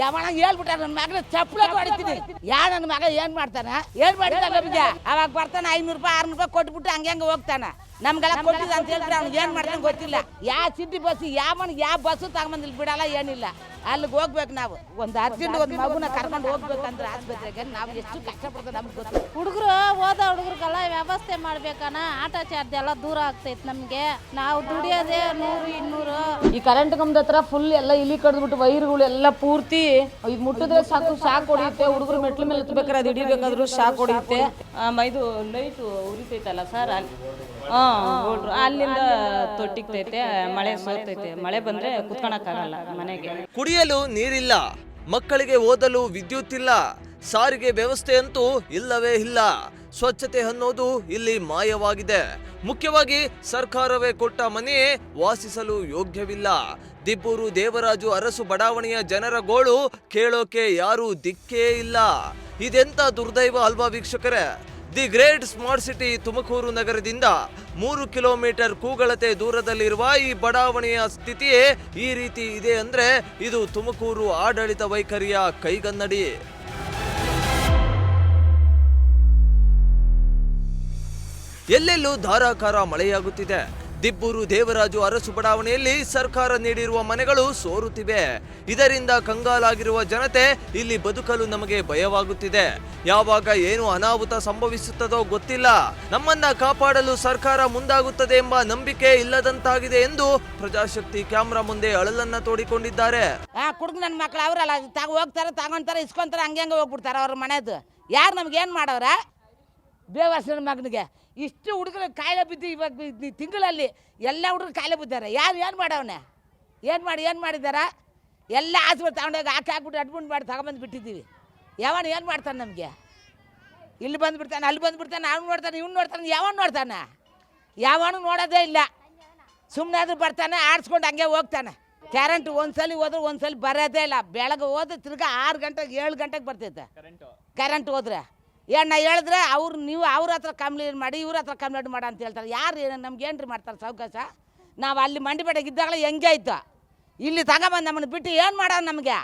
ಯಾವಣ ಹೇಳ್ಬಿಟ್ಟ ನನ್ನ ಮಗನ ಚಪ್ಪಲ ಹೊಡಿತೀನಿ ಯಾ ನನ್ನ ಮಗ ಏನ್ ಮಾಡ್ತಾನ? ಏನ್ ಮಾಡ್ತಾನ ನಮಗೆ ಅವಾಗ ಬರ್ತಾನೆ ಐನೂರು ರೂಪಾಯಿ ಆರ್ನೂರು ರೂಪಾಯಿ ಕೊಟ್ಬಿಟ್ಟು ಹಂಗೆ ಹಂಗೆ ಹೋಗ್ತಾನ. ನಮ್ಗೆಲ್ಲ ಕೊಟ್ಟಿದ್ದ ಅಂತ ಹೇಳಿದ್ರೆ ಅವ್ನಿಗೆ ಏನ್ ಮಾಡ್ತಾನೆ ಗೊತ್ತಿಲ್ಲ. ಯಾ ಸಿಟಿ ಬಸ್ ಯಾವ ಯಾವ ಬಸ್ ತಗೊಂಬಂದಿಲ್ಲ ಬಿಡಲ್ಲ ಏನಿಲ್ಲ. ಅಲ್ಲಿಗೆ ಹೋಗ್ಬೇಕು ನಾವು. ಒಂದು ಅರ್ಜೆಂಟ್ ಒಂದು ಮಗುನ ಕರ್ಕೊಂಡು ಹೋಗ್ಬೇಕಂದ್ರೆ ಆಸ್ಪತ್ರೆಗೆ ನಾವು ಎಷ್ಟು ಕಷ್ಟಪಡ್ತೇವೆ ನಮ್ಗೆ ಗೊತ್ತು ಹುಡುಗರು ಓದೋ ಹುಡುಗರಿಗೆಲ್ಲ ವ್ಯವಸ್ಥೆ ಮಾಡ್ಬೇಕನ ಆಟೋ ಚಾರ್ಜ್ ಎಲ್ಲ ದೂರ ಆಗ್ತೈತೆ ನಮಗೆ. ನಾವು ದುಡಿಯೋದೇ ನೂರು ಇನ್ನೂರು. ಈ ಕರೆಂಟ್ ಕಂಬದ ಹತ್ರ ಫುಲ್ ಎಲ್ಲ ಇಲ್ಲಿ ಕಡ್ದ್ಬಿಟ್ಟು ವೈರ್ಗಳು ಎಲ್ಲ ಪೂರ್ತಿ ಇದು ಮುಟ್ಟಿದ್ರೆ ಸಾಕು ಶಾಕ್ ಹೊಡಿಯುತ್ತೆ. ಹುಡುಗರು ಮೆಟ್ಲ ಮೇಲೆ ಹತ್ಬೇಕಾದ್ರೆ ಅದು ಹಿಡಿಬೇಕಾದ್ರೂ ಶಾಕ್ ಹೊಡಿಯುತ್ತೆ. ಇದು ಲೈಟ್ ಉರಿತೈತಲ್ಲ ಸರ್ ಅಲ್ಲಿ? ಅಲ್ಲಿಂದ ತೊಟ್ಟಿಗ್ತೈತೆ, ಮಳೆ ಸೋತೈತೆ, ಮಳೆ ಬಂದ್ರೆ ಮನೆಗೆ. ಕುಡಿಯಲು ನೀರಿಲ್ಲ, ಮಕ್ಕಳಿಗೆ ಓದಲು ವಿದ್ಯುತ್ ಇಲ್ಲ, ಸಾರಿಗೆ ವ್ಯವಸ್ಥೆ ಅಂತೂ ಇಲ್ಲವೇ ಇಲ್ಲ. ಸ್ವಚ್ಛತೆ ಅನ್ನೋದು ಇಲ್ಲಿ ಮಾಯವಾಗಿದೆ. ಮುಖ್ಯವಾಗಿ ಸರ್ಕಾರವೇ ಕೊಟ್ಟ ಮನೆಯೇ ವಾಸಿಸಲು ಯೋಗ್ಯವಿಲ್ಲ. ದಿಬ್ಬೂರು ದೇವರಾಜು ಅರಸು ಬಡಾವಣೆಯ ಜನರ ಗೋಳು ಕೇಳೋಕೆ ಯಾರೂ ದಿಕ್ಕೇ ಇಲ್ಲ. ಇದೆಂತ ದುರ್ದೈವ ಅಲ್ವಾ ವೀಕ್ಷಕರೇ? The great smart city Tumakuru ನಗರದಿಂದ ಮೂರು ಕಿಲೋಮೀಟರ್ ಕೂಗಳತೆ ದೂರದಲ್ಲಿರುವ ಈ ಬಡಾವಣೆಯ ಸ್ಥಿತಿಯೇ ಈ ರೀತಿ ಇದೆ ಅಂದ್ರೆ ಇದು ತುಮಕೂರು ಆಡಳಿತ ವೈಖರಿಯ ಕೈಗನ್ನಡಿ. ಎಲ್ಲೆಲ್ಲೂ ಧಾರಾಕಾರ ಮಳೆಯಾಗುತ್ತಿದೆ. ದಿಬ್ಬೂರು ದೇವರಾಜು ಅರಸು ಬಡಾವಣೆಯಲ್ಲಿ ಸರ್ಕಾರ ನೀಡಿರುವ ಮನೆಗಳು ಸೋರುತ್ತಿವೆ. ಇದರಿಂದ ಕಂಗಾಲಾಗಿರುವ ಜನತೆ ಇಲ್ಲಿ ಬದುಕಲು ನಮಗೆ ಭಯವಾಗುತ್ತಿದೆ. ಯಾವಾಗ ಏನು ಅನಾಹುತ ಸಂಭವಿಸುತ್ತದೋ ಗೊತ್ತಿಲ್ಲ. ನಮ್ಮನ್ನ ಕಾಪಾಡಲು ಸರ್ಕಾರ ಮುಂದಾಗುತ್ತದೆ ಎಂಬ ನಂಬಿಕೆ ಇಲ್ಲದಂತಾಗಿದೆ ಎಂದು ಪ್ರಜಾಶಕ್ತಿ ಕ್ಯಾಮ್ರಾ ಮುಂದೆ ಅಳಲನ್ನ ತೋಡಿಕೊಂಡಿದ್ದಾರೆ. ಕುಡ್ದು ನನ್ನ ಮಕ್ಕಳು ಅವರಲ್ಲ ಹೋಗ್ತಾರೆ, ತಗೊಂತಾರೆ, ಇಸ್ಕೊಂತಾರೆ, ಹಂಗೆ ಹಂಗೆ ಹೋಗ್ಬಿಡ್ತಾರೆ ಅವ್ರ ಮನೆದು. ಯಾರು ನಮ್ಗೆ ಏನು ಮಾಡವ್ರ ಬೇವರ್ಸನ ಮಗನಿಗೆ. ಇಷ್ಟು ಹುಡುಗರು ಕಾಯಿಲೆ ಬಿದ್ದು ಇವಾಗ ತಿಂಗಳಲ್ಲಿ ಎಲ್ಲ ಹುಡುಗರು ಕಾಯಿಲೆ ಬಿದ್ದಾರೆ. ಯಾರು ಏನು ಮಾಡವನೆ? ಏನು ಮಾಡಿ ಏನು ಮಾಡಿದಾರ? ಎಲ್ಲ ಆಸ್ಪತ್ರೆ ತಗೊಂಡೋಗಿ ಹಾಕಿ ಹಾಕ್ಬಿಟ್ಟು ಅಡ್ಮಿಟ್ ಮಾಡಿ ತಗೊಂಬಂದು ಬಿಟ್ಟಿದ್ದೀವಿ. ಯಾವನು ಏನು ಮಾಡ್ತಾನೆ ನಮಗೆ? ಇಲ್ಲಿ ಬಂದುಬಿಡ್ತಾನೆ ಅಲ್ಲಿ ಬಂದುಬಿಡ್ತಾನೆ ಅವ್ನು ನೋಡ್ತಾನೆ ಇವ್ನು ನೋಡ್ತಾನೆ ಯಾವನು ನೋಡ್ತಾನೆ? ಯಾವನು ನೋಡೋದೇ ಇಲ್ಲ. ಸುಮ್ಮನೆ ಆದರೂ ಬರ್ತಾನೆ ಆಡಿಸ್ಕೊಂಡು ಹಂಗೆ ಹೋಗ್ತಾನೆ. ಕರೆಂಟ್ ಒಂದ್ಸಲಿ ಹೋದ್ರೆ ಒಂದ್ಸಲಿ ಬರೋದೇ ಇಲ್ಲ. ಬೆಳಗ್ಗೆ ಹೋದ್ರೆ ತಿರ್ಗಾ ಆರು ಗಂಟೆಗೆ ಏಳು ಗಂಟೆಗೆ ಬರ್ತೈತೆ. ಕರೆಂಟ್ ಹೋದ್ರೆ. ಏನ್ ನಾ ಹೇಳಿದ್ರೆ ಅವ್ರು ನೀವು ಅವ್ರ ಹತ್ರ ಕಂಪ್ಲೇಂಟ್ ಮಾಡಿ, ಇವ್ರ ಹತ್ರ ಕಂಪ್ಲೇಂಟ್ ಮಾಡ ಅಂತ ಹೇಳ್ತಾರೆ. ಯಾರು ಏನು ನಮ್ಗೆ ಏನ್ರಿ ಮಾಡ್ತಾರೆ ಸಾವಕಾಶ ನಾವು ಅಲ್ಲಿ ಮಂಡಿಪೇಟೆಗೆ ಇದ್ದಾಗಲೇ ಹೆಂಗೆ ಆಯ್ತು? ಇಲ್ಲಿ ತಗೊಂಬಂದು ನಮ್ಮನ್ನು ಬಿಟ್ಟು ಏನು ಮಾಡೋ ನಮಗೆ?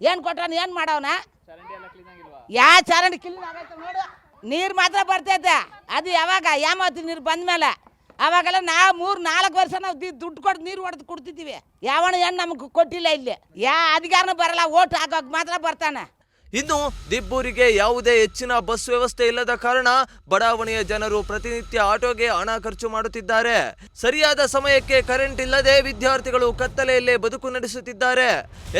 ಏನು ಕೊಟ್ಟವನು ಏನು ಮಾಡೋನ ಯಾ, ಚರಂಡಿ ಕ್ಲೀನ್ ನೋಡು. ನೀರು ಮಾತ್ರ ಬರ್ತೈತೆ. ಅದು ಯಾವಾಗ? ಯಾಮತಿ ನೀರು ಬಂದ ಮೇಲೆ ಅವಾಗೆಲ್ಲ ನಾವು ಮೂರು, ನಾಲ್ಕು ವರ್ಷ ನಾವು ದುಡ್ಡು ಕೊಟ್ಟು ನೀರು ಹೊಡೆದು ಕೊಡ್ತಿದ್ದೀವಿ. ಯಾವಣ ಏನು ನಮಗೆ ಕೊಟ್ಟಿಲ್ಲ ಇಲ್ಲಿ. ಯಾ, ಅಧಿಕಾರನೂ ಬರಲ್ಲ, ಓಟ್ ಹಾಕೋಕೆ ಮಾತ್ರ ಬರ್ತಾನೆ. ಇನ್ನು ದಿಬ್ಬೂರಿಗೆ ಯಾವುದೇ ಹೆಚ್ಚಿನ ಬಸ್ ವ್ಯವಸ್ಥೆ ಇಲ್ಲದ ಕಾರಣ ಬಡಾವಣೆಯ ಜನರು ಪ್ರತಿನಿತ್ಯ ಆಟೋಗೆ ಹಣ ಖರ್ಚು ಮಾಡುತ್ತಿದ್ದಾರೆ. ಸರಿಯಾದ ಸಮಯಕ್ಕೆ ಕರೆಂಟ್ ಇಲ್ಲದೆ ವಿದ್ಯಾರ್ಥಿಗಳು ಕತ್ತಲೆಯಲ್ಲೇ ಬದುಕು ನಡೆಸುತ್ತಿದ್ದಾರೆ.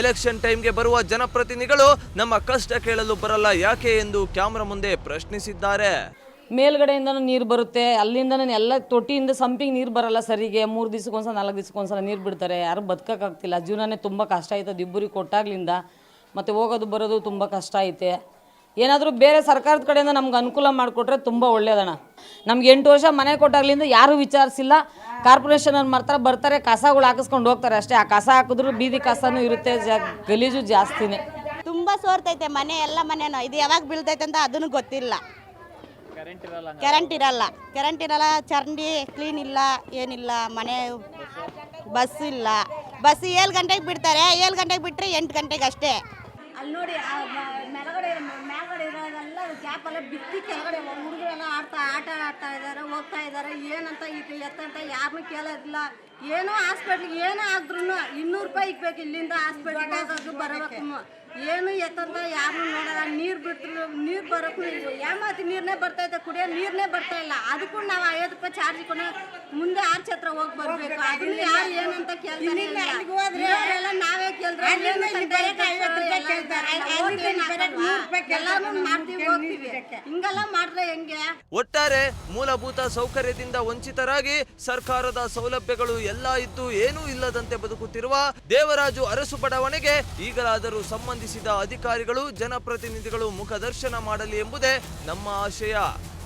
ಎಲೆಕ್ಷನ್ ಟೈಮ್ಗೆ ಬರುವ ಜನಪ್ರತಿನಿಧಿಗಳು ನಮ್ಮ ಕಷ್ಟ ಕೇಳಲು ಬರಲ್ಲ, ಯಾಕೆ ಎಂದು ಕ್ಯಾಮ್ರಾ ಮುಂದೆ ಪ್ರಶ್ನಿಸಿದ್ದಾರೆ. ಮೇಲ್ಗಡೆಯಿಂದ ನೀರು ಬರುತ್ತೆ, ಅಲ್ಲಿಂದನೂ ಎಲ್ಲ ತೊಟ್ಟಿಯಿಂದ ಸಂಪಿಗೆ ನೀರು ಬರಲ್ಲ ಸರಿಗೆ. ಮೂರು ದಿವಸಕ್ಕೊಂದ್ಸಲ, ನಾಲ್ಕು ದಿವಸಕ್ಕೊಂದ್ಸಲ ನೀರು ಬಿಡ್ತಾರೆ. ಯಾರು ಬದುಕಕ್ಕಾಗ್ತಿಲ್ಲ. ಜೀವನನೇ ತುಂಬ ಕಷ್ಟ ಆಯ್ತದೆ ಇಬ್ಬರಿಗೆ ಕೊಟ್ಟಾಗ್ಲಿಂದ. ಮತ್ತು ಹೋಗೋದು ಬರೋದು ತುಂಬ ಕಷ್ಟ ಐತೆ. ಏನಾದರೂ ಬೇರೆ ಸರ್ಕಾರದ ಕಡೆಯಿಂದ ನಮ್ಗೆ ಅನುಕೂಲ ಮಾಡಿಕೊಟ್ರೆ ತುಂಬ ಒಳ್ಳೇದಣ್ಣ. ನಮ್ಗೆ ಎಂಟು ವರ್ಷ ಮನೆ ಕೊಟ್ಟಾಗ್ಲಿಂದ ಯಾರೂ ವಿಚಾರಿಸಿಲ್ಲ. ಕಾರ್ಪೊರೇಷನ್ ಅವ್ರು ಮಾಡ್ತಾರೆ ಬರ್ತಾರೆ, ಕಸಗಳು ಹಾಕಿಸ್ಕೊಂಡು ಹೋಗ್ತಾರೆ ಅಷ್ಟೇ. ಆ ಕಸ ಹಾಕಿದ್ರು ಬೀದಿ ಕಸನೂ ಇರುತ್ತೆ, ಜ ಗಲೀಜು ಜಾಸ್ತಿನೇ. ತುಂಬ ಸೋರ್ತೈತೆ ಮನೆ, ಎಲ್ಲ ಮನೆಯೋ ಇದು ಯಾವಾಗ ಬೀಳ್ತೈತೆ ಅಂತ ಅದನ್ನು ಗೊತ್ತಿಲ್ಲ. ಕರೆಂಟ್ ಇರಲ್ಲ. ಕರೆಂಟ್ ಇರಲ್ಲ, ಚರಂಡಿ ಕ್ಲೀನ್ ಇಲ್ಲ, ಏನಿಲ್ಲ, ಮನೆ ಬಸ್ ಇಲ್ಲ. ಬಸ್ ಏಳು ಗಂಟೆಗೆ ಬಿಡ್ತಾರೆ. ಏಳು ಗಂಟೆಗೆ ಬಿಟ್ಟರೆ ಎಂಟು ಗಂಟೆಗೆ ಅಷ್ಟೇ ಅಲ್ಲಿ ನೋಡಿ ಮೇಲಗಡೆ ಮೇಲ್ಗಡೆ ಇರೋದೆಲ್ಲ ಗ್ಯಾಪೆಲ್ಲ ಬಿತ್ತಿ ಕೆಳಗಡೆ. ಹುಡುಗರೆಲ್ಲ ಆಡ್ತಾ ಆಟ ಆಡ್ತಾ ಇದ್ದಾರೆ ಹೋಗ್ತಾ ಇದ್ದಾರೆ. ಏನಂತ ಈಗ ಎತ್ತಂತ ಯಾರನ್ನೂ ಕೇಳೋದಿಲ್ಲ. ಏನೋ ಹಾಸ್ಪಿಟ್ಲಿಗೆ ಏನೋ ಆದ್ರೂ ಇನ್ನೂರು ರೂಪಾಯಿ ಇಕ್ಬೇಕು ಇಲ್ಲಿಂದ ಹಾಸ್ಪಿಟ್ಲಿಗೆ ಹೋಗೋದು ಬರಬೇಕು. ಏನು ಎತ್ತಂತ ಯಾರನ್ನೂ ನೋಡಲ್ಲ. ನೀರು ಬಿಟ್ಟರು ನೀರು ಬರೋಕ್ಕೂ ಯಾಮಾತಿ ನೀರನ್ನೇ ಇದೆ ಕುಡಿಯೋ ನೀರನ್ನೇ ಬರ್ತಾ ಇಲ್ಲ. ಅದಕ್ಕೂ ನಾವು ಐವತ್ತು ರೂಪಾಯಿ ಚಾರ್ಜ್ ಕೊಂಡು ಮುಂದೆ ಆರ್ಚ್ ಹತ್ರ ಹೋಗಿ ಬರಬೇಕು. ಅದನ್ನು ಯಾರು ಏನಂತ ಕೇಳ್ತಾನೆ ಒಟ್ಟಾರೆ ಮೂಲಭೂತ ಸೌಕರ್ಯದಿಂದ ವಂಚಿತರಾಗಿ ಸರ್ಕಾರದ ಸೌಲಭ್ಯಗಳು ಎಲ್ಲ ಇದ್ದು ಏನೂ ಇಲ್ಲದಂತೆ ಬದುಕುತ್ತಿರುವ ದೇವರಾಜು ಅರಸು ಬಡಾವಣೆಗೆ ಈಗಲಾದರೂ ಸಂಬಂಧಿಸಿದ ಅಧಿಕಾರಿಗಳು ಜನಪ್ರತಿನಿಧಿಗಳು ಮುಖದರ್ಶನ ಮಾಡಲಿ ಎಂಬುದೇ ನಮ್ಮ ಆಶಯ.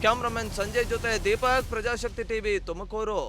ಕ್ಯಾಮ್ರಾಮನ್ ಸಂಜಯ್ ಜೊತೆ ದೀಪಕ್ ಪ್ರಜಾಶಕ್ತಿ ಟಿವಿ ತುಮಕೂರು.